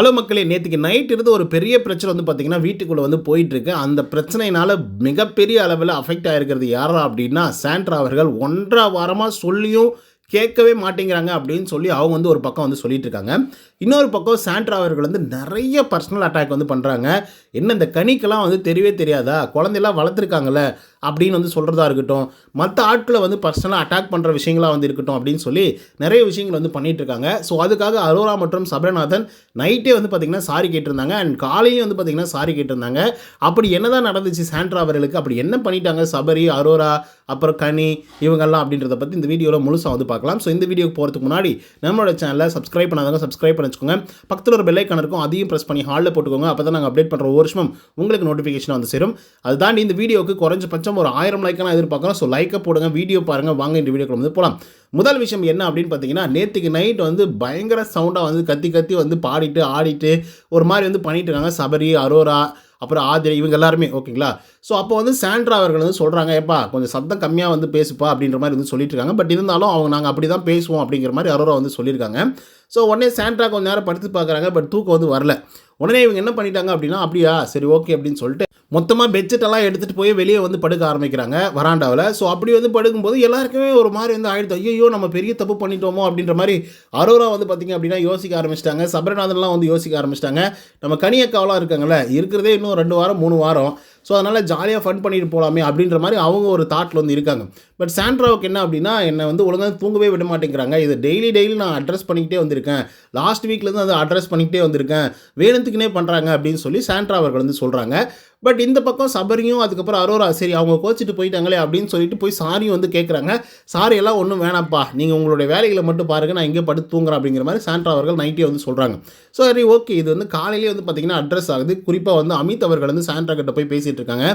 Hello மக்களே நேற்றுக்கு night இருந்து ஒரு பெரிய பிரச்சனை வந்து பார்த்திங்கன்னா வீட்டுக்குள்ளே வந்து போயிட்டுருக்கு. அந்த பிரச்சனையினால் மிகப்பெரிய அளவில் அஃபெக்ட் ஆகிருக்கிறது யாரா அப்படின்னா சாண்ட்ரா அவர்கள் ஒன்றரை வாரமாக சொல்லியும் கேட்கவே மாட்டேங்கிறாங்க அப்படின்னு சொல்லி அவங்க வந்து ஒரு பக்கம் வந்து சொல்லிட்டு இருக்காங்க இன்னொரு பக்கம் சாண்ட்ரா அவர்கள் வந்து நிறைய பர்சனல் அட்டாக் வந்து பண்ணுறாங்க என்ன இந்த கணிக்கெல்லாம் வந்து தெரியவே தெரியாதா? குழந்தையெல்லாம் வளர்த்துருக்காங்கல்ல. அப்படின்னு வந்து சொல்கிறதா இருக்கட்டும். மற்ற ஆட்களை வந்து பர்சனலாக அட்டாக் பண்ணுற விஷயங்களாக வந்து இருக்கட்டும் அப்படின்னு சொல்லி நிறைய விஷயங்கள் வந்து பண்ணிகிட்டு இருக்காங்க. ஸோ அதுக்காக அரோரா மற்றும் சபரநாதன் நைட்டே வந்து பார்த்திங்கன்னா சாரி கேட்டிருந்தாங்க. அண்ட் காலையும் வந்து பார்த்திங்கன்னா சாரி கேட்டிருந்தாங்க. அப்படி என்னதான் நடந்துச்சு சாண்ட்ரா அவர்களுக்கு? அப்படி என்ன பண்ணிட்டாங்க சபரி அரோரா அப்புறம் கனி இவங்கெல்லாம் அப்படின்றத பற்றி இந்த வீடியோவில் முழுசாக வந்து பார்க்கலாம். ஸோ இந்த வீடியோக்கு போகிறதுக்கு முன்னாடி நம்மளோட சேனலை சப்ஸ்கிரைப் பண்ணாதவங்க சப்ஸ்கிரைப் பண்ணி வச்சுக்கோங்க. பக்கத்தில் ஒரு பெல்லைக்கான இருக்கும். அதையும் ப்ரெஸ் பண்ணி ஹாலில் போட்டுக்கோங்க. அப்போ தான் நாங்கள் அப்டேட் பண்ணுற ஒரு வருஷமும் உங்களுக்கு நோட்டிஃபிகேஷன் வந்து சேரும். அது தாண்டி இந்த வீடியோக்கு குறைஞ்சபட்சம் ஒரு ஆயிரம் லைக்கான எதிர்பார்க்குறோம். ஸோ லைக்கை போடுங்க வீடியோ பாருங்கள் வாங்க இந்த வீடியோக்கு வந்து போகலாம் முதல் விஷயம் என்ன அப்படின்னு பார்த்தீங்கன்னா நேற்றுக்கு நைட் வந்து பயங்கர சவுண்டாக வந்து கத்தி கத்தி வந்து பாடிட்டு ஆடிட்டு ஒரு மாதிரி வந்து பண்ணிட்டு இருக்காங்க. சபரி அரோரா அப்புறம் ஆதிரை இவங்க எல்லாருமே ஓகேங்களா ஸோ அப்போ வந்து சாண்ட்ரா அவர்கள் வந்து சொல்கிறாங்க ஏப்பா கொஞ்சம் சத்தம் கம்மியாக வந்து பேசுப்பா அப்படின்ற மாதிரி வந்து சொல்லிட்டு இருக்காங்க. பட் இருந்தாலும் அவங்க நாங்கள் அப்படி தான் பேசுவோம் அப்படிங்கிற மாதிரி அரோரா வந்து சொல்லியிருக்காங்க. ஸோ உடனே சாண்ட்ரா கொஞ்ச நேரம் படுத்து பார்க்குறாங்க பட் தூக்கம் வந்து வரல. உடனே இவங்க என்ன பண்ணிட்டாங்க அப்படின்னா அப்படியா சரி ஓகே அப்படின்னு சொல்லிட்டு மொத்தமாக பெட்ஷீட்டெல்லாம் எடுத்துகிட்டு போய் வெளியே வந்து படுக்க ஆரம்பிக்கிறாங்க வராண்டாவில். ஸோ அப்படி வந்து படுக்கும்போது எல்லாருக்குமே ஒரு மாதிரி வந்து ஆயிடுது. ஐயோ நம்ம பெரிய தப்பு பண்ணிட்டோமோ அப்படின்ற மாதிரி அரோரா வந்து பார்த்திங்க அப்படின்னா யோசிக்க ஆரம்பிச்சிட்டாங்க. சபரநாதன்லாம் வந்து யோசிக்க ஆரம்பிச்சிட்டாங்க. நம்ம கனியக்காவெலாம் இருக்காங்கல்ல இருக்கிறதே இன்னும் ரெண்டு வாரம் மூணு வாரம். ஸோ அதனால் ஜாலியாக ஃபன் பண்ணிட்டு போகலாமே அப்படின்ற மாதிரி அவங்க ஒரு தாட்டில் வந்து இருக்காங்க. பட் சாண்ட்ராவுக்கு என்ன அப்படின்னா என்னை வந்து ஒழுங்காக தூங்கவே விட மாட்டேங்கிறாங்க. இது டெய்லி டெய்லி நான் அட்ரஸ் பண்ணிக்கிட்டே வந்திருக்கேன். லாஸ்ட் வீக்லேருந்து அதை அட்ரஸ் பண்ணிக்கிட்டே வந்திருக்கேன். வேணுத்துக்குனே பண்ணுறாங்க அப்படின்னு சொல்லி சாண்ட்ரா அவர்கள் வந்து சொல்கிறாங்க பட் இந்த பக்கம் சபரியும் அதுக்கப்புறம் அரோரா சரி அவங்க கோச்சிட்டு போயிட்டாங்களே அப்படின்னு சொல்லிட்டு போய் சாரியும் வந்து கேட்குறாங்க சாரி எல்லாம் ஒன்றும் வேணாம்ப்பா. நீங்கள் உங்களுடைய வேலைகளை மட்டும் பாருங்கள் நான் இங்கே படுத்து தூங்குறேன் அப்படிங்கிற மாதிரி சாண்ட்ரா அவர்கள் நைட்டே வந்து சொல்கிறாங்க ஸோ சரி ஓகே இது வந்து காலையிலேயே வந்து பார்த்திங்கன்னா அட்ரஸ் ஆகுது. குறிப்பாக வந்து அமித் அவர்கள் வந்து சாண்ட்ரா கிட்ட போய் பேசிகிட்டு இருக்காங்க.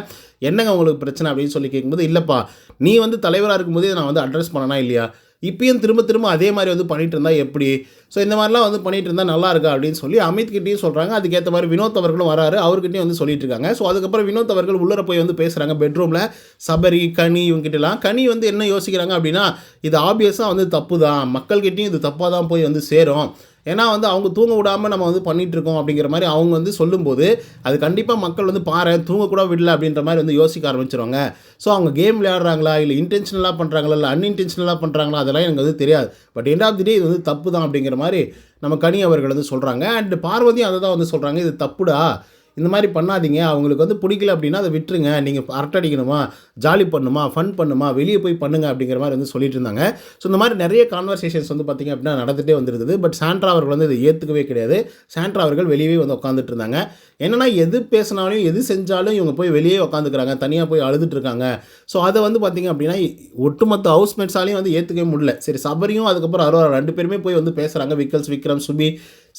என்னங்க உங்களுக்கு பிரச்சனை அப்படின்னு சொல்லி கேட்கும்போது இல்லைப்பா நீ வந்து தலைவராக இருக்கும்போதே நான் வந்து அட்ரஸ் பண்ணனா இல்லையா? இப்பயும் திரும்ப திரும்ப அதே மாதிரி வந்து பண்ணிட்டு இருந்தால் எப்படி? ஸோ இந்த மாதிரிலாம் வந்து பண்ணிகிட்டு இருந்தால் நல்லா இருக்கா அப்படின்னு சொல்லி அமித்கிட்டையும் சொல்கிறாங்க அதுக்கேற்ற மாதிரி வினோத் அவர்களும் வராரு. அவர்கிட்டயும் வந்து சொல்லிட்டு இருக்காங்க ஸோ அதுக்கப்புறம் வினோத் அவர்கள் உள்ளர போய் வந்து பேசுகிறாங்க பெட்ரூமில் சபரி கனி இவங்ககிட்டலாம். கனி வந்து என்ன யோசிக்கிறாங்க அப்படின்னா இது ஆப்வியஸாக வந்து தப்பு தான் மக்கள்கிட்டையும் இது தப்பாக தான் போய் வந்து சேரும். ஏன்னா வந்து அவங்க தூங்க விடாமல் நம்ம வந்து பண்ணிட்டு இருக்கோம் அப்படிங்கிற மாதிரி அவங்க வந்து சொல்லும்போது அது கண்டிப்பாக மக்கள் வந்து பாரு தூங்கக்கூட விடல அப்படின்ற மாதிரி வந்து யோசிக்க ஆரம்பிச்சிருவாங்க. ஸோ அவங்க கேம் விளையாடுறாங்களா இல்லை இன்டென்ஷனலாக பண்ணுறாங்களா இல்லை அன்இன்டென்ஷனலாக பண்ணுறாங்களா அதெல்லாம் எனக்கு வந்து தெரியாது. But end of the day இது வந்து தப்பு தான் அப்படிங்கிற மாதிரி நம்ம கனி அவர்கள் வந்து சொல்கிறாங்க அண்ட் பார்வதியும் அதை தான் வந்து சொல்கிறாங்க இது தப்புடா? இந்த மாதிரி பண்ணாதீங்க. அவங்களுக்கு வந்து பிடிக்கல அப்படின்னா அதை விட்டுருங்க. நீங்கள் அரட்டடிக்கணுமா ஜாலி பண்ணுமா ஃபன் பண்ணுமா? வெளியே போய் பண்ணுங்க அப்படிங்கிற மாதிரி வந்து சொல்லிட்டு இருந்தாங்க. ஸோ இந்த மாதிரி நிறைய கான்வர்சேஷன்ஸ் வந்து பார்த்திங்க அப்படின்னா நடந்துகிட்டே வந்துருந்தது. பட் சாண்ட்ரா அவர்கள் வந்து இதை ஏற்றுக்கவே கிடையாது. சாண்ட்ரா அவர்கள் வெளியே வந்து உட்காந்துட்டு இருந்தாங்க. என்னென்னா எது பேசினாலும் எது செஞ்சாலும் இவங்க போய் வெளியே உட்காந்துக்கிறாங்க தனியாக போய் அழுதுட்டு இருக்காங்க. ஸோ அதை வந்து பார்த்திங்க அப்படின்னா ஒட்டுமொத்த ஹவுஸ்மேட்ஸாலையும் வந்து ஏற்றுக்கவே முடியல. சரி சபரியும் அதுக்கப்புறம் அருவா ரெண்டு பேருமே போய் வந்து பேசுகிறாங்க விக்கல்ஸ் விக்ரம் சுபி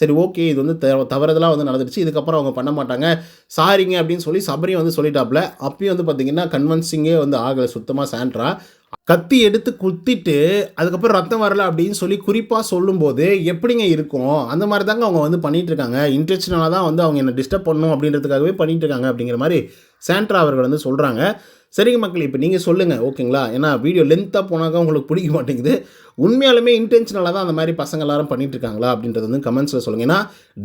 சரி ஓகே இது வந்து தவறுதலாக வந்து நடந்துருச்சு இதுக்கப்புறம் அவங்க பண்ண மாட்டாங்க சாரிங்க அப்படின்னு சொல்லி சபரியும் வந்து சொல்லிட்டாப்ல. அப்பயும் வந்து பார்த்தீங்கன்னா கன்வன்சிங்கே வந்து ஆகலை சுத்தமாக சாண்ட்ரா. கத்தி எடுத்து குத்திட்டு அதுக்கப்புறம் ரத்தம் வரல அப்படின்னு சொல்லி குறிப்பாக சொல்லும்போது எப்படிங்க இருக்கும்? அந்த மாதிரி தாங்க அவங்க வந்து பண்ணிகிட்டு இருக்காங்க. இன்டென்ஷனலாக தான் வந்து அவங்க என்னை டிஸ்டர்ப் பண்ணணும் அப்படின்றதுக்காகவே பண்ணிகிட்டு இருக்காங்க அப்படிங்கிற மாதிரி சாண்ட்ரா அவர்கள் வந்து சொல்கிறாங்க சரிங்க மக்கள் இப்போ நீங்கள் சொல்லுங்கள் ஓகேங்களா? ஏன்னா வீடியோ லென்த்தாக போனாக்கா உங்களுக்கு பிடிக்க மாட்டேங்குது. உண்மையாலுமே இன்டென்ஷனலாக தான் அந்த மாதிரி பசங்க எல்லாரும் பண்ணிட்டு இருக்காங்களா அப்படின்றது வந்து கமெண்ட்ஸில் சொல்லுங்கள் ஏன்னா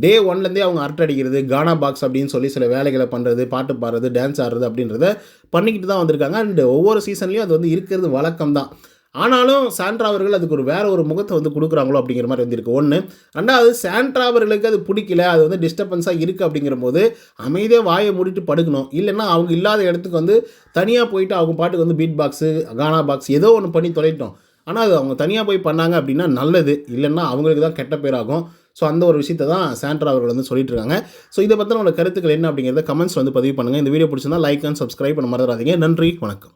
டே ஒன்லேருந்தே அவங்க அரட்டை அடிக்கிறது கானா பாக்ஸ் அப்படின்னு சொல்லி சில வேலைகளை பண்ணுறது பாட்டு பாடுறது டான்ஸ் ஆடுறது அப்படின்றத பண்ணிக்கிட்டு தான் வந்திருக்காங்க. அண்ட் ஒவ்வொரு சீசன்லேயும் அது வந்து இருக்கிறது வழக்கம் தான் ஆனாலும் சாண்ட்ரா அவர்கள் அதுக்கு ஒரு வேற ஒரு முகத்தை வந்து கொடுக்குறாங்களோ அப்படிங்கிற மாதிரி வந்து இருக்கு. ஒன்று ரெண்டாவது சாண்ட்ரா அவர்களுக்கு அது பிடிக்கல அது வந்து டிஸ்டர்பன்ஸாக இருக்குது அப்படிங்கிற போது அமைதியாக வாயை மூடிட்டு படுக்கணும். இல்லைன்னா அவங்க இல்லாத இடத்துக்கு வந்து தனியாக போயிட்டு அவங்க பாட்டுக்கு வந்து பீட் பாக்ஸு கானா பாக்ஸ் ஏதோ ஒன்று பண்ணி தொலைட்டோம் ஆனால் அது அவங்க தனியாக போய் பண்ணாங்க அப்படின்னா நல்லது. இல்லைன்னா அவங்களுக்கு தான் கெட்ட பேராகும் ஸோ அந்த ஒரு விஷயத்தை தான் சாண்ட்ரா அவர்கள் வந்து சொல்லிட்டு இருக்காங்க. ஸோ இதை பற்றின உங்களோட கருத்துக்கள் என்ன அப்படிங்கிறத கமெண்ட்ஸ் வந்து பதிவு பண்ணுங்கள் இந்த வீடியோ பிடிச்சிருந்தா லைக் அண்ட் சப்ஸ்கிரைப் பண்ண மறந்துடாதீங்க. நன்றி வணக்கம்.